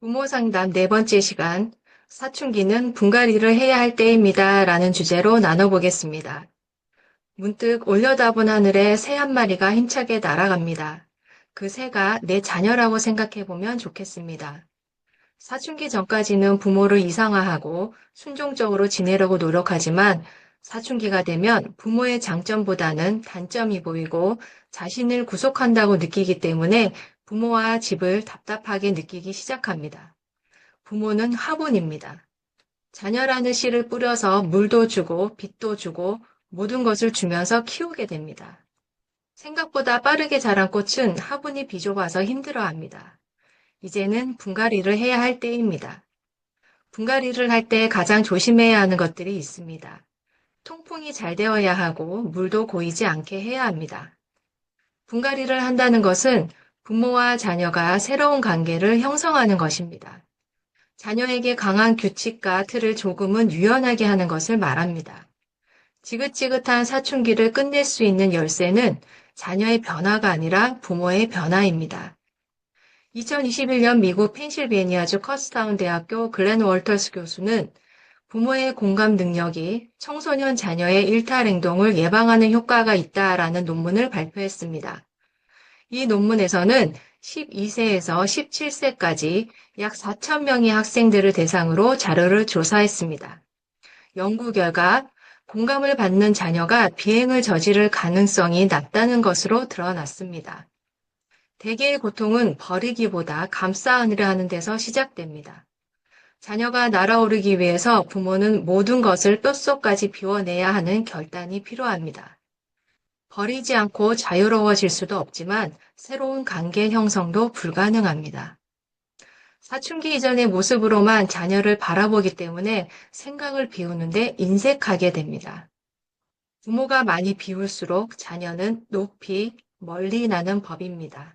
부모 상담 네 번째 시간, 사춘기는 분갈이를 해야 할 때입니다. 라는 주제로 나눠보겠습니다. 문득 올려다본 하늘에 새 한 마리가 힘차게 날아갑니다. 그 새가 내 자녀라고 생각해보면 좋겠습니다. 사춘기 전까지는 부모를 이상화하고 순종적으로 지내려고 노력하지만 사춘기가 되면 부모의 장점보다는 단점이 보이고 자신을 구속한다고 느끼기 때문에 부모와 집을 답답하게 느끼기 시작합니다. 부모는 화분입니다. 자녀라는 씨를 뿌려서 물도 주고 빛도 주고 모든 것을 주면서 키우게 됩니다. 생각보다 빠르게 자란 꽃은 화분이 비좁아서 힘들어합니다. 이제는 분갈이를 해야 할 때입니다. 분갈이를 할 때 가장 조심해야 하는 것들이 있습니다. 통풍이 잘 되어야 하고 물도 고이지 않게 해야 합니다. 분갈이를 한다는 것은 부모와 자녀가 새로운 관계를 형성하는 것입니다. 자녀에게 강한 규칙과 틀을 조금은 유연하게 하는 것을 말합니다. 지긋지긋한 사춘기를 끝낼 수 있는 열쇠는 자녀의 변화가 아니라 부모의 변화입니다. 2021년 미국 펜실베니아주 커스타운 대학교 글렌 월터스 교수는 부모의 공감 능력이 청소년 자녀의 일탈 행동을 예방하는 효과가 있다라는 논문을 발표했습니다. 이 논문에서는 12세에서 17세까지 약 4,000명의 학생들을 대상으로 자료를 조사했습니다. 연구 결과 공감을 받는 자녀가 비행을 저지를 가능성이 낮다는 것으로 드러났습니다. 대개의 고통은 버리기보다 감싸 안으려 하는 데서 시작됩니다. 자녀가 날아오르기 위해서 부모는 모든 것을 뼛속까지 비워내야 하는 결단이 필요합니다. 버리지 않고 자유로워질 수도 없지만 새로운 관계 형성도 불가능합니다. 사춘기 이전의 모습으로만 자녀를 바라보기 때문에 생각을 비우는데 인색하게 됩니다. 부모가 많이 비울수록 자녀는 높이 멀리 나는 법입니다.